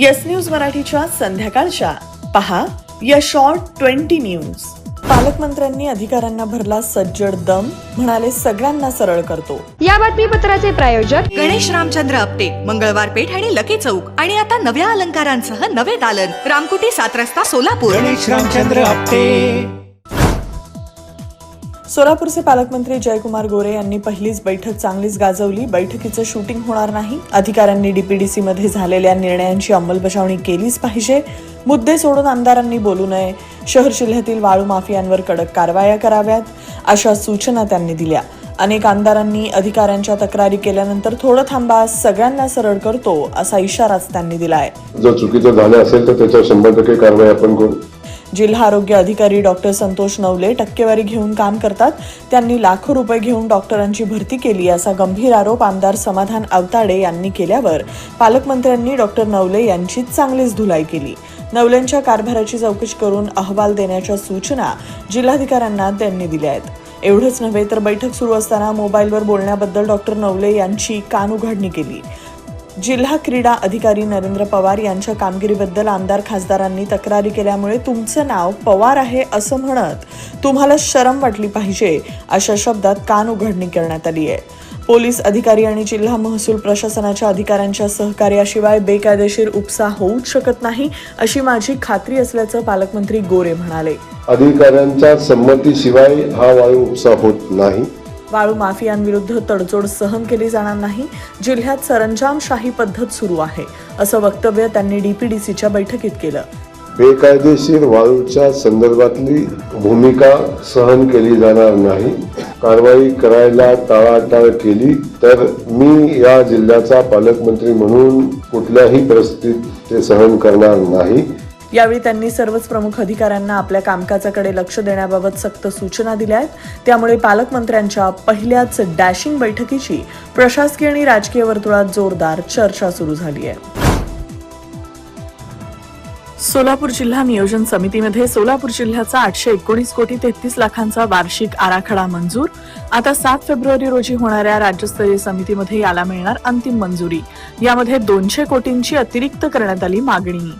Yes news मराठीच्या संध्याकाळच्या. पहा या शॉर्ट ट्वेंटी न्यूज पालकमंत्र्यांनी अधिकाऱ्यांना भरला सज्जड दम म्हणाले सगळ्यांना सरळ करतो. या बातमीपत्राचे प्रायोजक गणेश रामचंद्र आपटे मंगळवार पेठ आणि लकी चौक. आणि आता नव्या अलंकारांसह नवे दालन. रामकुटी सात रस्ता सोलापूर. गणेश रामचंद्र आपटे. सोलापूरचे पालकमंत्री जयकुमार गोरे यांनी पहिलीच बैठक चांगलीच गाजवली. बैठकीचं शूटिंग होणार नाही. अधिकाऱ्यांनी डीपीडीसी मध्ये झालेल्या निर्णयांची अंमलबजावणी केलीच पाहिजे. मुद्दे सोडून आमदारांनी बोलू नये. शहर जिल्ह्यातील वाळू माफियांवर कडक कारवाया कराव्यात अशा सूचना त्यांनी दिल्या. अनेक आमदारांनी अधिकाऱ्यांच्या तक्रारी केल्यानंतर थोडं थांबा सगळ्यांना सरळ करतो असा इशाराच त्यांनी दिलाय. जर चुकीचं झालं असेल तर त्याच्यावर शंभर टक्के कारवाई आपण करू. जिल्हा आरोग्य अधिकारी डॉक्टर संतोष नवले टक्केवारी घेऊन काम करतात. त्यांनी लाखो रुपये घेऊन डॉक्टरांची भरती केली असा गंभीर आरोप आमदार समाधान अवताडे यांनी केल्यावर पालकमंत्र्यांनी डॉक्टर नवले यांचीच चांगलीच धुलाई केली. नवलेंच्या कारभाराची चौकशी करून अहवाल देण्याच्या सूचना जिल्हाधिकाऱ्यांना त्यांनी दिल्या आहेत. एवढंच नव्हे तर बैठक सुरू असताना मोबाईलवर बोलण्याबद्दल डॉक्टर नवले यांची कानउघाडणी केली. जिल्हा क्रीडा अधिकारी नरेंद्र पवार यांच्या कामगिरीबद्दल आमदार खासदारांनी तक्रारी केल्यामुळे तुमचं नाव पवार आहे असं म्हणत तुम्हाला शरम वाटली पाहिजे अशा शब्दात कान उघडणी करण्यात आली आहे. पोलीस अधिकारी आणि जिल्हा महसूल प्रशासनाच्या अधिकाऱ्यांच्या सहकार्याशिवाय बेकायदेशीर उपसा होऊच शकत नाही अशी माझी खात्री असल्याचं पालकमंत्री गोरे म्हणाले. अधिकाऱ्यांच्या संमतीशिवाय हा वायू उपसा होत नाही. वाळू माफियांविरुद्ध तडजोड सहन केली जाणार नाही. जिल्ह्यात सरंजामशाही पद्धत सुरू आहे असं वक्तव्य त्यांनी डीपीडीसीच्या बैठकीत केलं. बेकायदेशीर वाळूच्या संदर्भातली भूमिका सहन केली जाणार नाही. कारवाई करायला टाळाटाळ केली तर मी या जिल्ह्याचा पालकमंत्री म्हणून कुठल्याही परिस्थितीत ते सहन करणार नाही. यावेळी त्यांनी सर्वच प्रमुख अधिकाऱ्यांना आपल्या कामकाजाकडे लक्ष देण्याबाबत सक्त सूचना दिल्या आहेत. त्यामुळे पालकमंत्र्यांच्या पहिल्याच डॅशिंग बैठकीची प्रशासकीय आणि राजकीय वर्तुळात जोरदार चर्चा सुरू झाली आहे. सोलापूर जिल्हा नियोजन समितीमध्ये सोलापूर जिल्ह्याचा आठशे एकोणीस कोटी तेहतीस लाखांचा वार्षिक आराखडा मंजूर. आता सात फेब्रुवारी रोजी होणाऱ्या राज्यस्तरीय समितीमध्ये याला मिळणार अंतिम मंजुरी. यामध्ये दोनशे कोटींची अतिरिक्त करण्यात आली मागणी.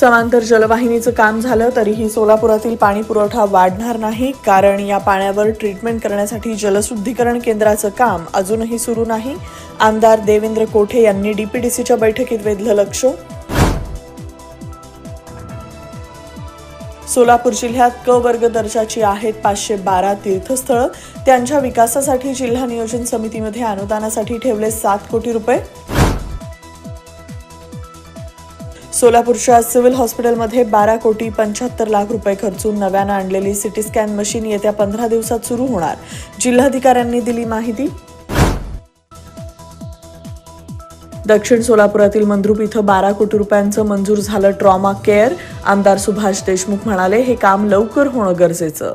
समांतर जलवाहिनीचं काम झालं तरीही सोलापुरातील पाणी पुरवठा वाढणार नाही. कारण या पाण्यावर ट्रीटमेंट करण्यासाठी जलशुद्धीकरण केंद्राचं काम अजूनही सुरू नाही. आमदार देवेंद्र कोठे यांनी डीपीडीसीच्या बैठकीत वेधलं लक्ष. सोलापूर जिल्ह्यात क वर्ग दर्जाची आहेत पाचशे बारा तीर्थस्थळं. त्यांच्या विकासासाठी जिल्हा नियोजन समितीमध्ये अनुदानासाठी ठेवले सात कोटी रुपये. सोलापूरच्या सिव्हिल हॉस्पिटलमध्ये बारा कोटी पंच्याहत्तर लाख रुपये खर्चून नव्यानं आणलेली सिटी स्कॅन मशीन येत्या पंधरा दिवसात सुरू होणार. जिल्हाधिकाऱ्यांनी दिली माहिती. दक्षिण सोलापुरातील मंद्रुप इथं बारा कोटी रुपयांचं मंजूर झालं ट्रॉमा केअर आमदार सुभाष देशमुख म्हणाले हे काम लवकर होणं गरजेचं.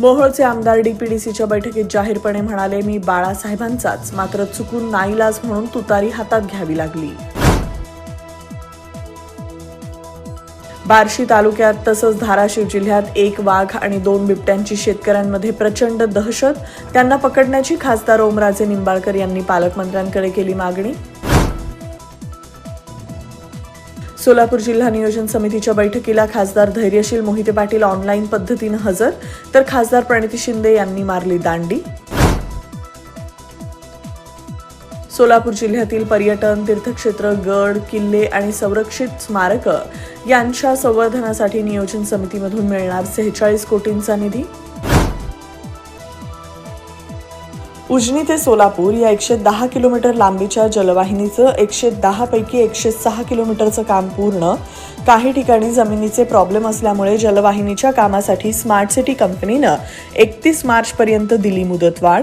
मोहोळचे आमदार डीपीडीसीच्या बैठकीत जाहीरपणे म्हणाले मी बाळासाहेबांचाच मात्र चुकून नाईलाज म्हणून तुतारी हातात घ्यावी लागली. बार्शी तालुक्यात तसंच धाराशिव जिल्ह्यात एक वाघ आणि दोन बिबट्यांची शेतकऱ्यांमध्ये प्रचंड दहशत. त्यांना पकडण्याची खासदार ओमराजे निंबाळकर यांनी पालकमंत्र्यांकडे केली मागणी. सोलापूर जिल्हा नियोजन समितीच्या बैठकीला खासदार धैर्यशील मोहिते पाटील ऑनलाईन पद्धतीनं हजर. तर खासदार प्रणिती शिंदे यांनी मारली दांडी. सोलापूर जिल्ह्यातील पर्यटन तीर्थक्षेत्र गड किल्ले आणि संरक्षित स्मारकं यांच्या संवर्धनासाठी नियोजन समितीमधून मिळणार सेहेचाळीस कोटींचा निधी. उजनी ते सोलापूर या एकशे दहा किलोमीटर लांबीच्या जलवाहिनीचं एकशे दहापैकी एकशे सहा किलोमीटरचं काम पूर्ण. काही ठिकाणी जमिनीचे प्रॉब्लेम असल्यामुळे जलवाहिनीच्या कामासाठी स्मार्ट सिटी कंपनीनं एकतीस मार्चपर्यंत दिली मुदतवाढ.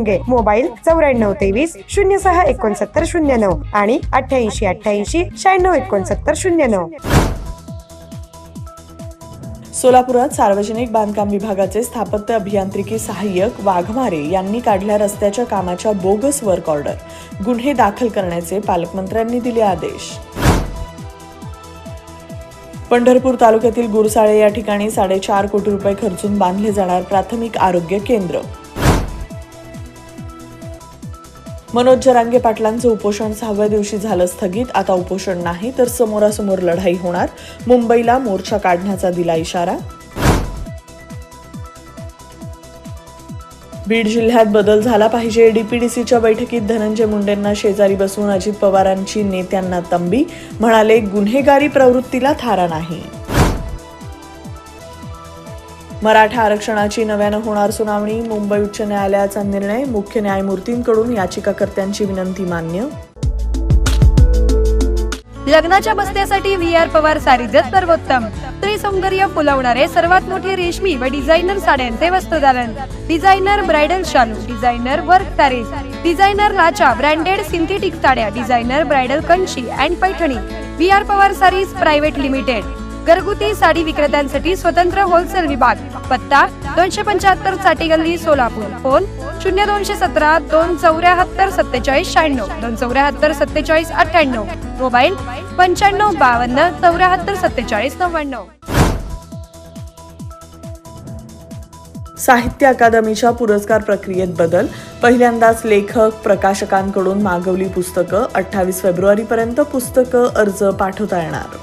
मोबाईल चौऱ्याण्णव तेवीस शून्य सहा एकोणसत्तर शून्य नऊ आणि अठ्ठ्याऐंशी अठ्ठ्याऐंशी शहाण्णव एकोणसत्तर शून्य नऊ. सोलापुरात सार्वजनिक बांधकाम विभागाचे स्थापत्य अभियांत्रिकी सहाय्यक वाघमारे यांनी काढल्या रस्त्याच्या कामाच्या बोगस वर्क ऑर्डर. गुन्हे दाखल करण्याचे पालकमंत्र्यांनी दिले आदेश. पंढरपूर तालुक्यातील गुरसाळे या ठिकाणी साडेचार कोटी रुपये खर्चून बांधले जाणार प्राथमिक आरोग्य केंद्र. मनोज जरांगे पाटलांचं उपोषण सहाव्या दिवशी झालं स्थगित. आता उपोषण नाही तर समोरासमोर लढाई होणार. मुंबईला मोर्चा काढण्याचा दिला इशारा. बीड जिल्ह्यात बदल झाला पाहिजे. डीपीडीसीच्या बैठकीत धनंजय मुंडेंना शेजारी बसून अजित पवारांची नेत्यांना तंबी. म्हणाले गुन्हेगारी प्रवृत्तीला थारा नाही. मराठा आरक्षणाची नव्यानं होणार सुनावणी मुंबई उच्च न्यायालयाचा निर्णय मुख्य न्यायमूर्तींकडून याचिकाकर्त्यांची विनंती मान्य. लग्नाच्या बसण्यासाठी व्ही आर पवार सारीजच सर्वोत्तम. स्त्री सौंदर्य फुलवणारे सर्वात मोठे रेशमी व डिझायनर साड्यांचे वस्त्रदालन डिझायनर ब्रायडल शालू डिझायनर वर्क सारीज डिझायनर लाचा ब्रँडेड सिंथेटिक साड्या designer bridal Kanchi and Paithani. V R Pawar Sarees private limited. घरगुती साडी विक्रेत्यांसाठी स्वतंत्र होलसेल विभाग पत्ता दोनशे पंच्याहत्तरसाठी गल्ली सोलापूर. फोन शून्य दोनशे सतरा दोन चौऱ्याहत्तर सत्तेचाळीस शहाण्णव दोन चौऱ्याहत्तर सत्तेचाळीस अठ्ठ्याण्णव. मोबाईल पंच्याण्णव बावन्न चौऱ्याहत्तर सत्तेचाळीस नव्याण्णव. साहित्य अकादमीच्या पुरस्कार प्रक्रियेत बदल. पहिल्यांदाच लेखक प्रकाशकांकडून मागवली पुस्तकं. अठ्ठावीस फेब्रुवारीपर्यंत पुस्तकं अर्ज पाठवता येणार.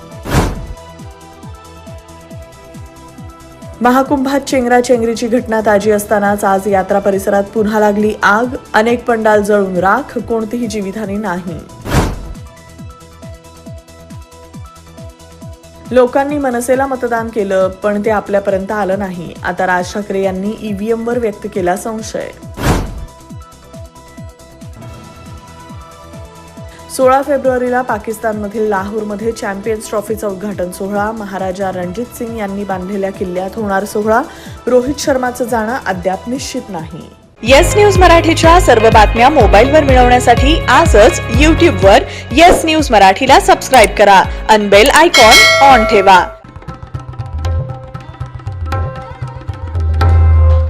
महाकुंभात चेंगरा चेंगरीची घटना ताजी असतानाच आज यात्रा परिसरात पुन्हा लागली आग. अनेक पंडाल जळून राख. कोणतीही जीवितहानी नाही. लोकांनी मनसेला मतदान केलं पण ते आपल्यापर्यंत आलं नाही. आता राज ठाकरे यांनी ईव्हीएमवर व्यक्त केला संशय. सोळा फेब्रुवारीला पाकिस्तानमधील लाहोरमध्ये चॅम्पियन्स ट्रॉफीचा उद्घाटन सोहळा. महाराजा रणजित सिंग यांनी बांधलेल्या किल्ल्यात होणार सोहळा. रोहित शर्माचं जाणं अद्याप निश्चित नाही. येस न्यूज मराठीच्या सर्व बातम्या मोबाईलवर मिळवण्यासाठी आजच यूट्यूबवर येस न्यूज मराठीला सबस्क्राईब करा. अनबेल आयकॉन ऑन ठेवा.